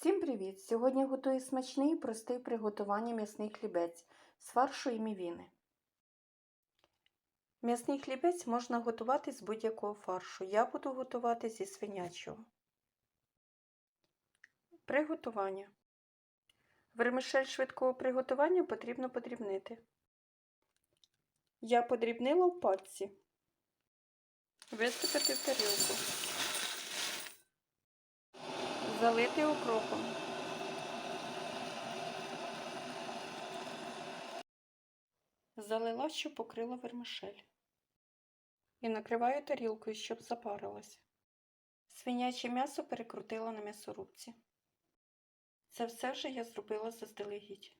Всім привіт! Сьогодні готую смачний і простий в приготуванні м'ясний хлібець з фаршу і мівіни. М'ясний хлібець можна готувати з будь-якого фаршу. Я буду готувати зі свинячого. Приготування. Вермишель швидкого приготування потрібно подрібнити. Я подрібнила в пальці. Висипати в тарілку. Залити укропом. Залила, щоб покрила вермишель. І накриваю тарілкою, щоб запарилась. Свиняче м'ясо перекрутила на м'ясорубці. Це все вже я зробила заздалегідь.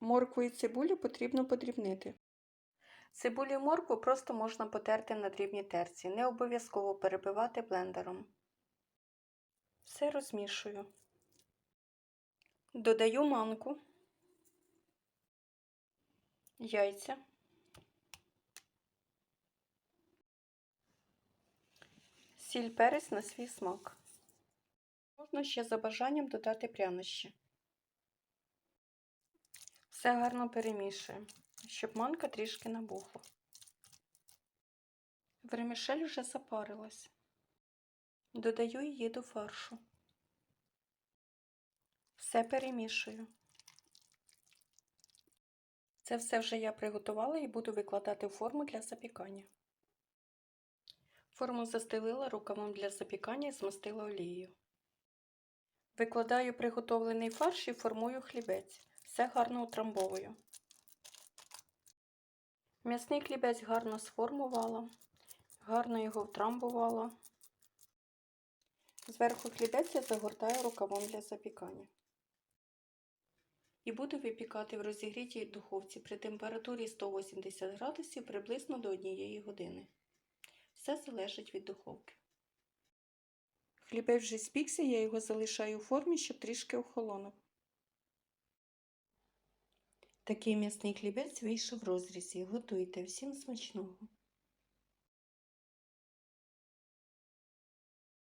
Моркву і цибулю потрібно подрібнити. Цибулю і моркву просто можна потерти на дрібній терці, не обов'язково перебивати блендером. Все розмішую. Додаю манку, яйця, сіль перець на свій смак. Можна ще за бажанням додати прянощі. Все гарно перемішуємо, щоб манка трішки набухла. Вермішель вже запарилась. Додаю її до фаршу. Все перемішую. Це все вже я приготувала і буду викладати в форму для запікання. Форму застелила рукавом для запікання і змастила олією. Викладаю приготовлений фарш і формую хлібець. Все гарно утрамбовую. М'ясний хлібець гарно сформувала, гарно його втрамбувала. Зверху хлібець я загортаю рукавом для запікання. І буду випікати в розігрітій духовці при температурі 180 градусів приблизно до 1 години. Все залежить від духовки. Хлібець вже спікся, я його залишаю у формі, щоб трішки охолонув. Такий м'ясний хлібець вийшов в розрізі. Готуйте всім смачного!